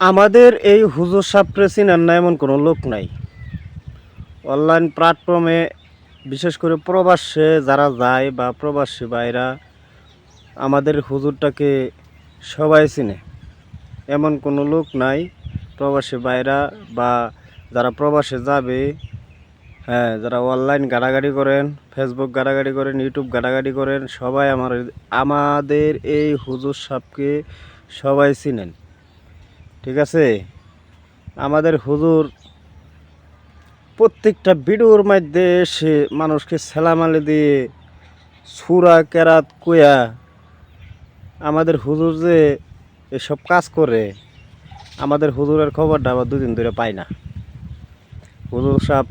আমাদের এই হুজুর সাপ্রে চিনেন না এমন কোনো লোক নাই। অনলাইন প্ল্যাটফর্মে বিশেষ করে প্রবাসে যারা যায় বা প্রবাসী ভাইরা, আমাদের হুজুরটাকে সবাই চিনে। এমন কোনো লোক নাই, প্রবাসী ভাইরা বা যারা প্রবাসে যাবে হ্যাঁ যারা অনলাইন গাড়াগাড়ি করেন ফেসবুক গাড়াগাড়ি করেন ইউটিউব গাড়াগাড়ি করেন, সবাই আমার আমাদের এই হুজুর সাপকে সবাই চিনেন। ঠিক আছে? আমাদের হুজুর প্রত্যেকটা ভিডিওর মধ্যে এসে মানুষকে সেলামালি দিয়ে সুরা কেরাত কুয়া আমাদের হুজুর যে এসব কাজ করে, আমাদের হুজুরের খবরটা আবার দুদিন ধরে পাই না। হুজুর সাহেব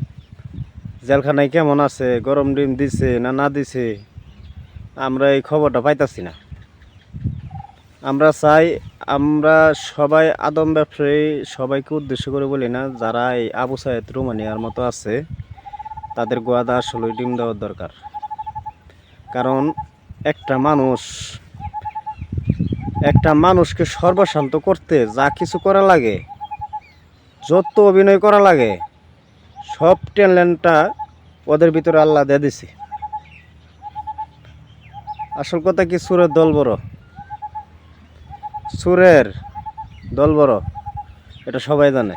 জেলখানায় কেমন আছে, গরম ডিম দিছে না না দিছে, আমরা এই খবরটা পাইতাছি না। আমরা চাই আমরা সবাই আদম ব্যবসায়ী সবাইকে উদ্দেশ্য করে বলি না, যারা এই আবু সাহেদ রোমানিয়ার মতো আছে, তাদের গোয়াদা আসলে ডিম দেওয়ার দরকার। কারণ একটা মানুষ, একটা মানুষকে সর্বশান্ত করতে যা কিছু করা লাগে, যত অভিনয় করা লাগে, সব ট্যালেন্টটা ওদের ভিতরে আল্লাহ দিয়ে দিছে। আসল কথা কি সুরের দল বড়? সুরের দল বড়, এটা সবাই জানে।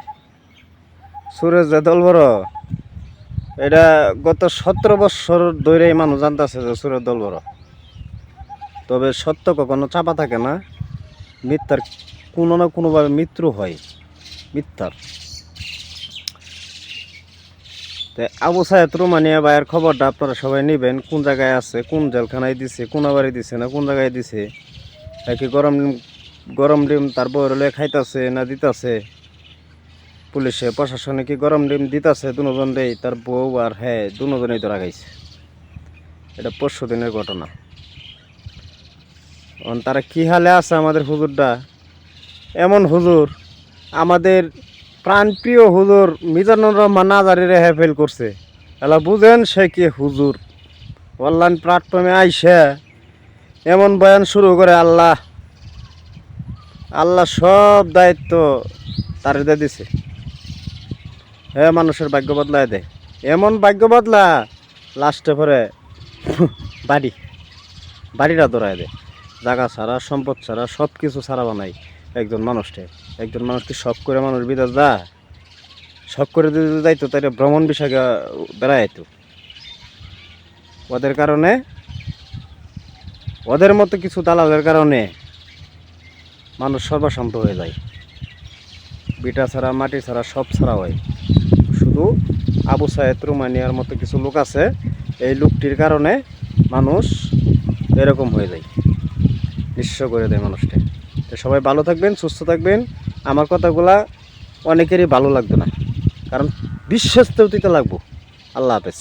সুরের যে দল বড়, এটা গত সতেরো বছর ধরে এই মানুষ জানতেছে যে সুরের দল বড়। তবে সত্য কখনো চাপা থাকে না, মিথ্যার কোনো না কোনোভাবে মৃত্যু হয়, মিথ্যার। আবু সাহেদ রোমানিয়া ভাইয়ের খবরটা আপনারা সবাই নেবেন, কোন জায়গায় আছে, কোন জেলখানায় দিছে, কোন বাড়ি দিছে না কোন জায়গায় দিছে কি গরম গরম ডিম তার বউর হলে খাইতাছে না দিতাছে। পুলিশে, প্রশাসনে কি গরম ডিম দিতাছে দুজন দেই? তার বউ আর হ্যাঁ দুজনেই ধরা গাইছে এটা পরশু দিনের ঘটনা। তারা কি হালে আছে আমাদের হুজুরটা? এমন হুজুর আমাদের প্রাণপ্রিয় হুজুর মিজানুর রহমান নাজারিরে ফেল করছে। এলা বুঝেন সে কি হুজুর। অনলাইন প্ল্যাটফর্মে আইসে এমন বয়ান শুরু করে আল্লাহ। আল্লাহ সব দায়িত্ব তার দিয়ে দিছে। হ্যাঁ মানুষের ভাগ্য বদলায় দেয় এমন ভাগ্য বদলা লাস্টে পরে বাড়ি, বাড়িটা দৌড়ায় দেয় জায়গা ছাড়া, সম্পদ ছাড়া সব কিছু ছাড়া বানাই একজন মানুষকে। একজন মানুষকে সব করে মানুষ বিদেশ যা সব করে যদি যাইতো তাহলে ভ্রমণ বিষয় বেড়াইতো ওদের কারণে, ওদের মতো কিছু দালালের কারণে মানুষ সর্বশান্ত হয়ে যায়। বিটা ছাড়া, মাটি ছাড়া, সব ছাড়া হয়। শুধু আবু সাহেদ রুমানিয়ার মতো কিছু লোক আছে, এই লোকটির কারণে মানুষ এরকম হয়ে যায়, নিঃস্ব করে দেয় মানুষকে। তো সবাই ভালো থাকবেন, সুস্থ থাকবেন। আমার কথাগুলা অনেকেরই ভালো লাগবে না, কারণ বিশ্বস্ত দিতে লাগবো। আল্লাহ হাফেজ।